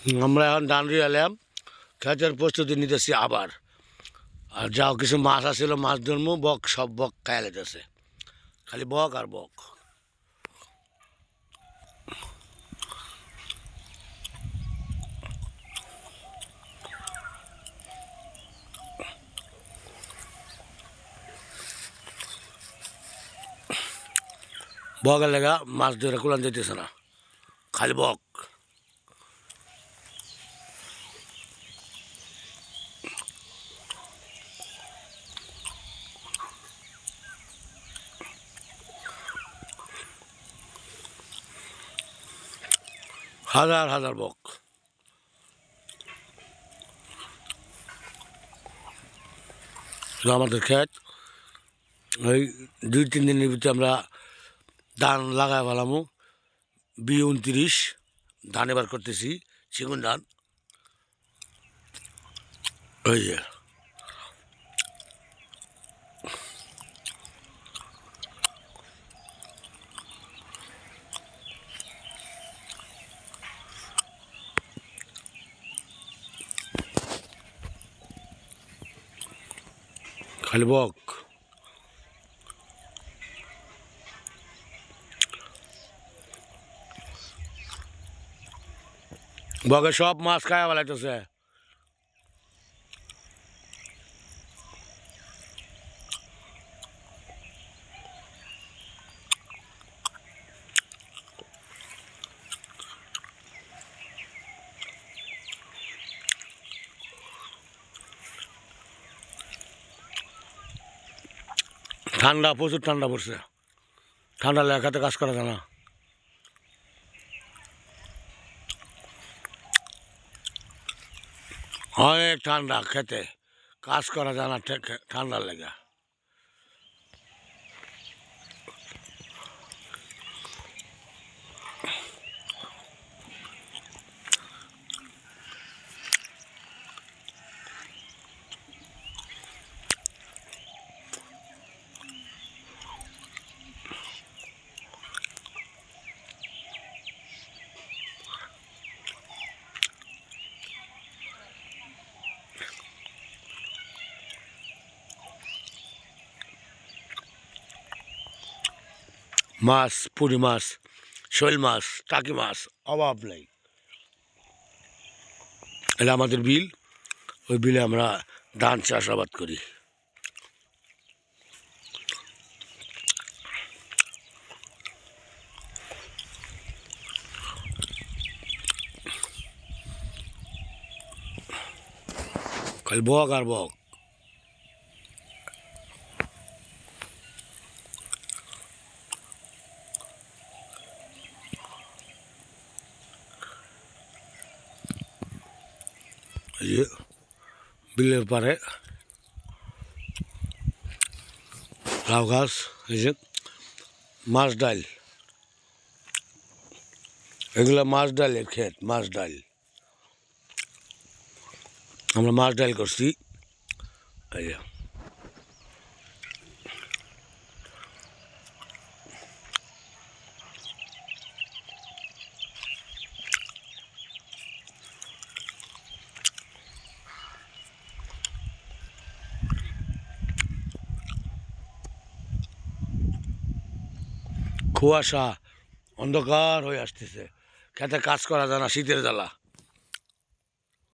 আমরা এখন ডান্ডি এলাম খেতের প্রস্তুতি নিতেছি আবার। আর যাও, কিছু মাছ আসছিল মাছ ধরবো বক, সব বক খায় লেতেছে খালি বক আর বক। বকের লেগা মাছ ধরে কুলান যেতেছে না। খালি বক। হাজার হাজার বক। আমাদের ক্ষেত ওই দুই, তিন দিনের ভিতরে আমরা ধান লাগাই ফেলামু। বি উনত্রিশ, ধান এবার করতেছি চিগুন ধান। ওই যে। খালি বক সব মাছ খাওয়া বেলাইতেছে ঠান্ডা, প্রচুর ঠান্ডা পড়ছে। ঠান্ডা লেখাতে কাজ করা যায় না। অনেক ঠান্ডা খেতে। কাজ করা যায় না ঠান্ডা লেগে। মাছ পুরি মাছ, শৈল মাছ, টাকি মাছ, অভাব নেই। এটা আমাদের বিল, ওই বিলে আমরা ধান চাষাবাদ করি। বক আর বক। বিলের পারে লাউ গাছ এই যে মাছ ডাল এগুলো মাছ ডালের ক্ষেত মাছ ডাল আমরা মাছ ডাল করছি এই যে কুয়াশা অন্ধকার হয়ে আসতেছে। খেতে কাজ করা যায় না শীতের জ্বালা।